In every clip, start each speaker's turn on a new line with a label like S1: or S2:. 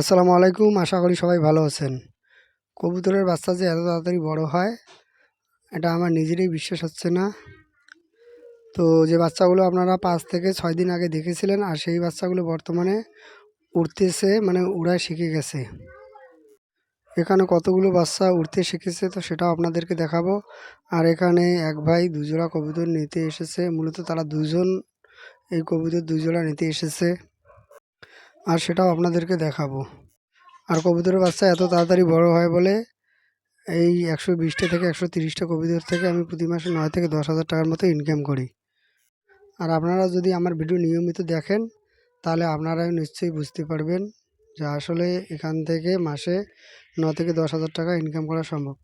S1: আসসালামু আলাইকুম, আশা করি সবাই ভালো আছেন। কবুতরের বাচ্চা যে এত তাড়াতাড়ি বড় হয়, এটা আমার নিজেরই বিশ্বাস হচ্ছে না। তো যে বাচ্চাগুলো আপনারা পাঁচ থেকে ছয় দিন আগে দেখেছিলেন, আর সেই বাচ্চাগুলো বর্তমানে উড়তেছে মানে উড়ায় শিখে গেছে। এখানে কতগুলো বাচ্চা উড়তে শিখেছে, তো সেটাও আপনাদেরকে দেখাবো। আর এখানে এক ভাই দুজোড়া কবুতর নিতে এসেছে, মূলত তারা দুজন, এই কবুতর দুজোড়া নিতে এসেছে। আর সেটাও আপনাদেরকে দেখাবো। আর কবুতরের বাচ্চা এত তাড়াতাড়ি বড় হয় বলে এই একশো বিশটা থেকে একশো তিরিশটা কবিদের থেকে আমি প্রতি মাসে নয় থেকে দশ হাজার টাকার মতো ইনকাম করি। আর আপনারা যদি আমার ভিডিও নিয়মিত দেখেন, তাহলে আপনারাও নিশ্চয়ই বুঝতে পারবেন যে আসলে এখান থেকে মাসে ন থেকে দশ হাজার টাকা ইনকাম করা সম্ভব।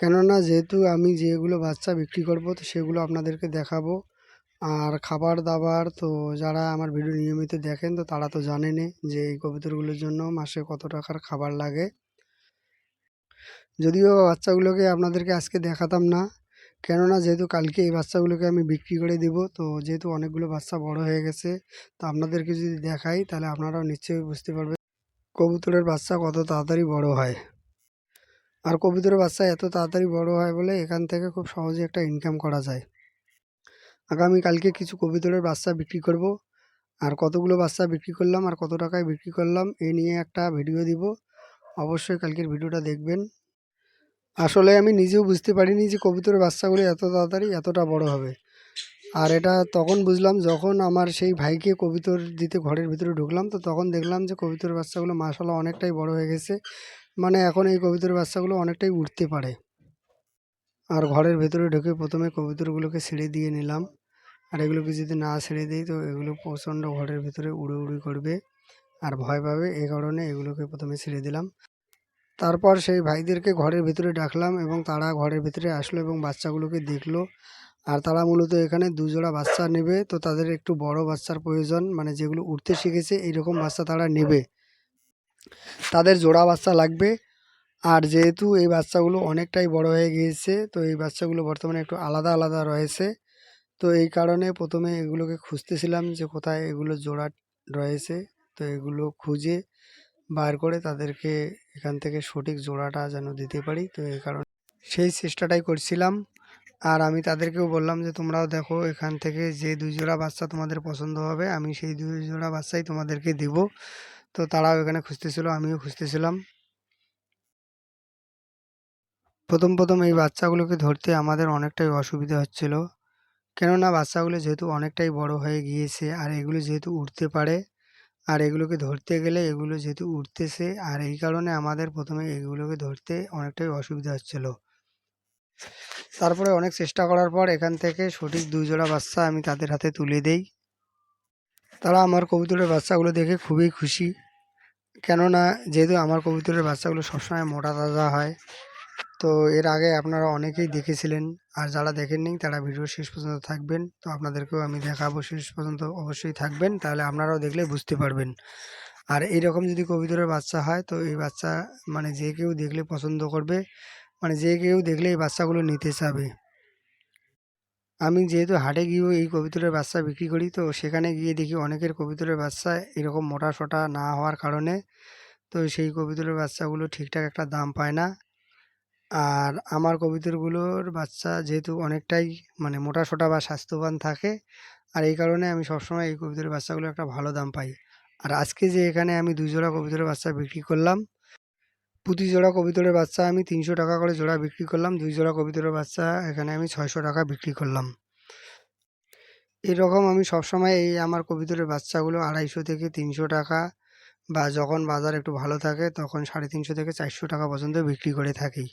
S1: কেননা যেহেতু আমি যেগুলো বাচ্চা বিক্রি করব, তো সেগুলো আপনাদেরকে দেখাবো। আর খাবার দাবার তো যারা আমার ভিডিও নিয়মিত দেখেন তো তারা তো জানেনই যে এই কবুতরগুলোর জন্য মাসে কত টাকার খাবার লাগে। যদিও বাচ্চাগুলোকে আপনাদেরকে আজকে দেখাতাম না, কেননা যেহেতু কালকে এই বাচ্চাগুলোকে আমি বিক্রি করে দিব, তো যেহেতু অনেকগুলো বাচ্চা বড় হয়ে গেছে, তো আপনাদেরকে যদি দেখাই তাহলে আপনারাও নিশ্চয়ই বুঝতে পারবেন কবুতরের বাচ্চা কত তাড়াতাড়ি বড় হয়। আর কবুতরের বাচ্চা এত তাড়াতাড়ি বড় হয় বলে এখান থেকে খুব সহজে একটা ইনকাম করা যায়। আগামী কালকে কিছু কবুতরের বাচ্চা বিক্রি করব। আর কতগুলো বাচ্চা বিক্রি করলাম আর কত টাকায় বিক্রি করলাম, এ নিয়ে একটা ভিডিও দিব। অবশ্যই কালকের ভিডিওটা দেখবেন। আসলে আমি নিজেও বুঝতে পারিনি যে কবুতরের বাচ্চাগুলো এত তাড়াতাড়ি এতটা বড় হবে। আর এটা তখন বুঝলাম যখন আমার সেই ভাইকে কবিতর দিতে ঘরের ভিতরে ঢুকলাম, তো তখন দেখলাম যে কবুতরের বাচ্চাগুলো মাসাল্লাহ অনেকটাই বড় হয়ে গেছে। মানে এখন এই কবুতরের বাচ্চাগুলো অনেকটাই উঠতে পারে। আর ঘরের ভেতরে ঢুকে প্রথমে কবুতরগুলোকে ছেড়ে দিয়ে নিলাম। আর এগুলোকে যদি না ছেড়ে দিই তো এগুলো প্রচণ্ড ঘরের ভিতরে উড়ে উড়ি করবে। আর ভয় পাবে এই কারণে এগুলোকে প্রথমে ছেড়ে দিলাম। তারপর সেই ভাইদেরকে ঘরের ভিতরে ডাকলাম এবং তারা ঘরের ভিতরে আসলো এবং বাচ্চাগুলোকে দেখল। আর তারা মূলত এখানে দুজোড়া বাচ্চা নেবে, তো তাদের একটু বড় বাচ্চার প্রয়োজন মানে যেগুলো উঠতে শিখেছে, এইরকম বাচ্চা তারা নেবে। তাদের জোড়া বাচ্চা লাগবে। আর যেহেতু এই বাচ্চাগুলো অনেকটাই বড় হয়ে গিয়েছে, তো এই বাচ্চাগুলো বর্তমানে একটু আলাদা আলাদা রয়েছে। তো এই কারণে প্রথমে এগুলোকে খুঁজতেছিলাম যে কোথায় এগুলো জোড়া রয়েছে। তো এগুলো খুঁজে বার করে তাদেরকে এখান থেকে সঠিক জোড়াটা যেন দিতে পারি। তো এই কারণে সেই চেষ্টাটাই করছিলাম। আর আমি তাদেরকেও বললাম যে, তোমরাও দেখো এখান থেকে যে দুই জোড়া বাচ্চা তোমাদের পছন্দ হবে, আমি সেই দুই জোড়া বাচ্চাই তোমাদেরকে দিব। তো তারাও এখানে খুঁজতেছিল, আমিও খুঁজতেছিলাম। প্রথম প্রথম এই বাচ্চাগুলোকে ধরতে আমাদের অনেকটাই অসুবিধা হচ্ছিল। কেননা বাচ্চাগুলো যেহেতু অনেকটাই বড় হয়ে গিয়েছে আর এগুলো যেহেতু উঠতে পারে আর এগুলোকে ধরতে গেলে এগুলো যেহেতু উঠতেছে আর এই কারণে আমাদের প্রথমে এগুলোকে ধরতে অনেকটাই অসুবিধা হচ্ছিল। তারপরে অনেক চেষ্টা করার পর এখান থেকে সঠিক দুই জোড়া বাচ্চা আমি তাদের হাতে তুলে দেই। তারা আমার কবুতরের বাচ্চাগুলো দেখে খুবই খুশি। কেননা যেহেতু আমার কবুতরের বাচ্চাগুলো সবসময় মোটা তাজা হয় তো এর আগে আপনারা অনেকেই দেখেছিলেন, আর যারা দেখেননি তারা ভিডিও শেষ পর্যন্ত থাকবেন। তো আপনাদেরকেও আমি দেখাবো শেষ পর্যন্ত, অবশ্যই থাকবেন, তাহলে আপনারাও দেখলে বুঝতে পারবেন। আর এইরকম যদি কবিতরের বাচ্চা হয়, তো এই বাচ্চা মানে যে কেউ দেখলে পছন্দ করবে মানে যে কেউ দেখলে এই বাচ্চাগুলো নিতে চাবে। আমি যেহেতু হাটে গিয়েও এই কবিতরের বাচ্চা বিক্রি করি, তো সেখানে গিয়ে দেখি অনেকের কবিতরের বাচ্চা এরকম মোটা সোটা না হওয়ার কারণে, তো সেই কবিতরের বাচ্চাগুলো ঠিকঠাক একটা দাম পায় না। আর আমার কবুতরগুলোর বাচ্চা যেহেতু অনেকটাই মানে মোটাসোটা বা স্বাস্থ্যবান থাকে, আর এই কারণে আমি সবসময় এই কবুতরের বাচ্চাগুলো একটা ভালো দাম পাই। আর আজকে যে এখানে আমি দুই জোড়া কবুতরের বাচ্চা বিক্রি করলাম, প্রতি জোড়া কবুতরের বাচ্চা আমি তিনশো টাকা করে জোড়া বিক্রি করলাম, দুই জোড়া কবুতরের বাচ্চা এখানে আমি ছয়শো টাকা বিক্রি করলাম। এরকম আমি সবসময় এই আমার কবুতরের বাচ্চাগুলো আড়াইশো থেকে তিনশো টাকা বা যখন বাজার একটু ভালো থাকে, তখন সাড়ে তিনশো থেকে চারশো টাকা পর্যন্ত বিক্রি করে থাকি।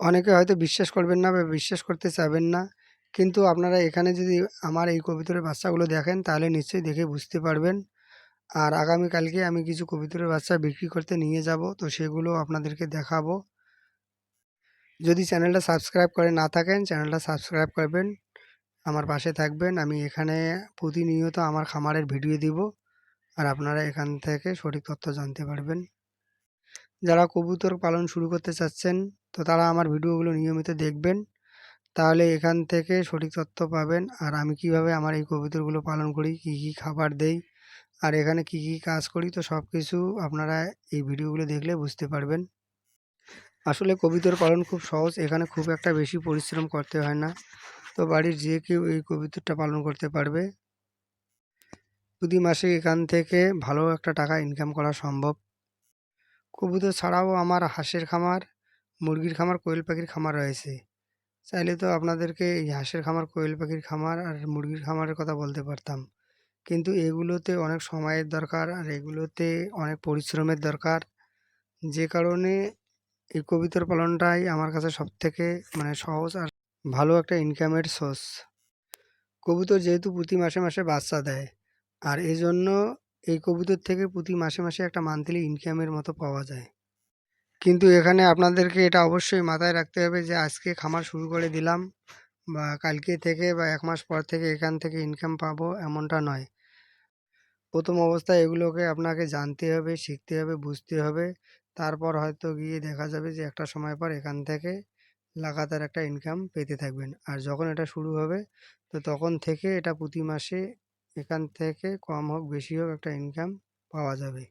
S1: অনেকে হয়তো বিশ্বাস করবেন না বা বিশ্বাস করতে চাবেন না। কিন্তু আপনারা এখানে যদি আমার এই কবুতরের বাচ্চাগুলো দেখেন, তাহলে নিশ্চয়ই দেখে বুঝতে পারবেন। আর আগামীকালকে আমি কিছু কবুতরের বাচ্চা বিক্রি করতে নিয়ে যাব, তো সেগুলো আপনাদেরকে দেখাবো। যদি চ্যানেলটা সাবস্ক্রাইব করে না থাকেন, চ্যানেলটা সাবস্ক্রাইব করবেন, আমার পাশে থাকবেন। আমি এখানে প্রতিনিয়ত আমার খামারের ভিডিও দিব, আর আপনারা এখান থেকে সঠিক তথ্য জানতে পারবেন। যারা কবুতর পালন শুরু করতে চাচ্ছেন তো তারা আমার ভিডিওগুলো নিয়মিত দেখবেন। তাহলে এখান থেকে সঠিক তথ্য পাবেন। আর আমি কীভাবে আমার এই কবুতরগুলো পালন করি, কী কী খাবার দেই, আর এখানে কী কী কাজ করি, তো সব কিছু আপনারা এই ভিডিওগুলো দেখলে বুঝতে পারবেন। আসলে কবুতর পালন খুব সহজ। এখানে খুব একটা বেশি পরিশ্রম করতে হয় না। তো বাড়ির যে কেউ এই কবুতরটা পালন করতে পারবে। প্রতি মাসে এখান থেকে ভালো একটা টাকা ইনকাম করা সম্ভব। কবুতর ছাড়াও আমার হাঁসের খামার মুরগির খামার, কোয়েল পাখির খামার রয়েছে। চাইলে তো আপনাদেরকে এই হাঁসের খামার, কোয়েল পাখির খামার আর মুরগির খামারের কথা বলতে পারতাম। কিন্তু এগুলোতে অনেক সময়ের দরকার আর এগুলোতে অনেক পরিশ্রমের দরকার। যে কারণে এই কবুতর পালনটাই আমার কাছে সবথেকে মানে সহজ আর ভালো একটা ইনকামের সোর্স কবুতর যেহেতু প্রতি মাসে মাসে বাচ্চা দেয়, আর এই জন্য এই কবুতর থেকে প্রতি মাসে মাসে একটা মান্থলি ইনকামের মতো পাওয়া যায়। কিন্তু এখানে আপনাদেরকে এটা অবশ্যই মাথায় রাখতে হবে যে আজকে খামার শুরু করে দিলাম বা কালকে থেকে বা এক মাস পর থেকে এখান থেকে ইনকাম পাবো এমনটা নয়। প্রথম অবস্থায় এগুলোকে আপনাকে জানতে হবে, শিখতে হবে, বুঝতে হবে। তারপর হয়তো গিয়ে দেখা যাবে যে একটা সময় পর এখান থেকে লাগাতার একটা ইনকাম পেতে থাকবেন। আর যখন এটা শুরু হবে, তো তখন থেকে এটা প্রতি মাসে এখান থেকে কম হোক, বেশি হোক একটা ইনকাম পাওয়া যাবে।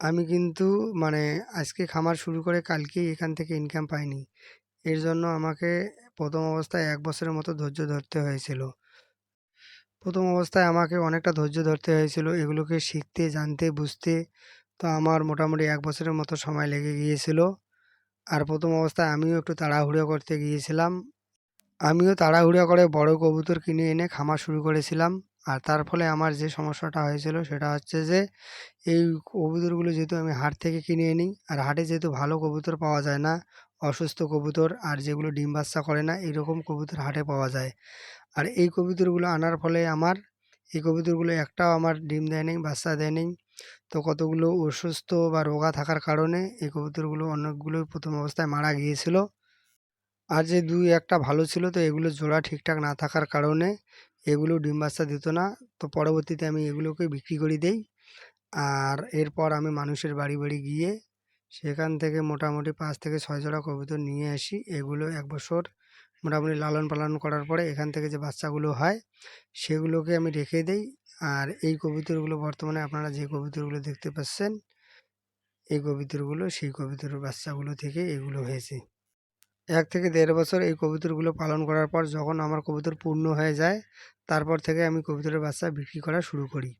S1: আমি কিন্তু মানে আজকে খামার শুরু করে কালকেই এখান থেকে ইনকাম পাইনি। এর জন্য আমাকে প্রথম অবস্থায় এক বছরের মতো ধৈর্য ধরতে হয়েছিল। প্রথম অবস্থায় আমাকে অনেকটা ধৈর্য ধরতে হয়েছিল, এগুলোকে শিখতে, জানতে, বুঝতে। তো আমার মোটামুটি এক বছরের মতো সময় লেগে গিয়েছিল। আর প্রথম অবস্থায় আমিও একটু তাড়াহুড়ো করতে গিয়েছিলাম। আমিও তাড়াহুড়ো করে বড় কবুতর কিনে এনে খামার শুরু করেছিলাম। আর তার ফলে আমার যে সমস্যাটা হয়েছিল সেটা হচ্ছে যে, এই কবুতরগুলো যেহেতু আমি হাট থেকে কিনে আনি আর হাটে যেহেতু ভালো কবুতর পাওয়া যায় না, অসুস্থ কবুতর আর যেগুলো ডিম বাচ্চা করে না, এরকম কবুতর হাটে পাওয়া যায়। আর এই কবুতরগুলো আনার ফলে আমার, এই কবুতরগুলো একটাও আমার ডিম দেয়নি, বাচ্চা দেয়নি। তো কতগুলো অসুস্থ বা রোগা থাকার কারণে এই কবুতরগুলো অনেকগুলোই প্রথম অবস্থায় মারা গিয়েছিল। আর যে দুই একটা ভালো ছিল তো এগুলো জোড়া ঠিকঠাক না থাকার কারণে এগুলো ডিম বাচ্চা দিত না। তো পরবর্তীতে আমি এগুলোকে বিক্রি করে দেই। আর এরপর আমি মানুষের বাড়ি বাড়ি গিয়ে সেখান থেকে মোটামুটি পাঁচ থেকে ছয় জোড়া কবুতর নিয়ে আসি। এগুলো এক বছর মোটামুটি লালন পালন করার পরে এখান থেকে যে বাচ্চাগুলো হয়, সেগুলোকে আমি রেখে দেই। আর এই কবুতরগুলো বর্তমানে আপনারা যে কবুতরগুলো দেখতে পাচ্ছেন, এই কবিতরগুলো, সেই কবুতরের বাচ্চাগুলো থেকে এগুলো হয়েছে। এক থেকে দেড় বছর এই কবুতরগুলো পালন করার পর যখন আমার কবুতর পূর্ণ হয়ে যায়, তারপর থেকে আমি কবুতরের বাচ্চা বিক্রি করা শুরু করি।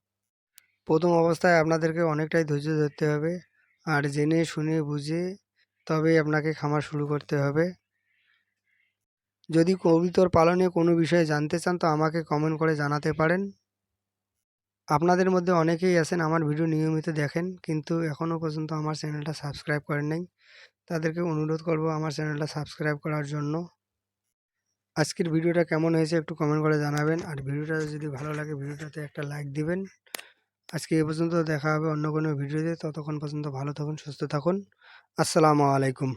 S1: প্রথম অবস্থায় আপনাদেরকে অনেকটাই ধৈর্য ধরতে হবে। আর জেনে, শুনে, বুঝে তবেই আপনাকে খামার শুরু করতে হবে। যদি কবুতর পালনে কোনো বিষয়ে জানতে চান, তো আমাকে কমেন্ট করে জানাতে পারেন। আপনাদের মধ্যে অনেকেই আছেন, আমার ভিডিও নিয়মিত দেখেন, কিন্তু এখনও পর্যন্ত আমার চ্যানেলটা সাবস্ক্রাইব করেন নাই। তাদেরকে অনুরোধ করব আমার চ্যানেলটা সাবস্ক্রাইব করার জন্য। আজকের ভিডিওটা কেমন হয়েছে একটু কমেন্ট করে জানাবেন। আর ভিডিওটা যদি ভালো লাগে ভিডিওটাতে একটা লাইক দিবেন। আজকে এ পর্যন্ত দেখা হবে অন্য কোনো ভিডিওতে। ততক্ষণ পর্যন্ত ভালো থাকুন, সুস্থ থাকুন। আসসালামু আলাইকুম।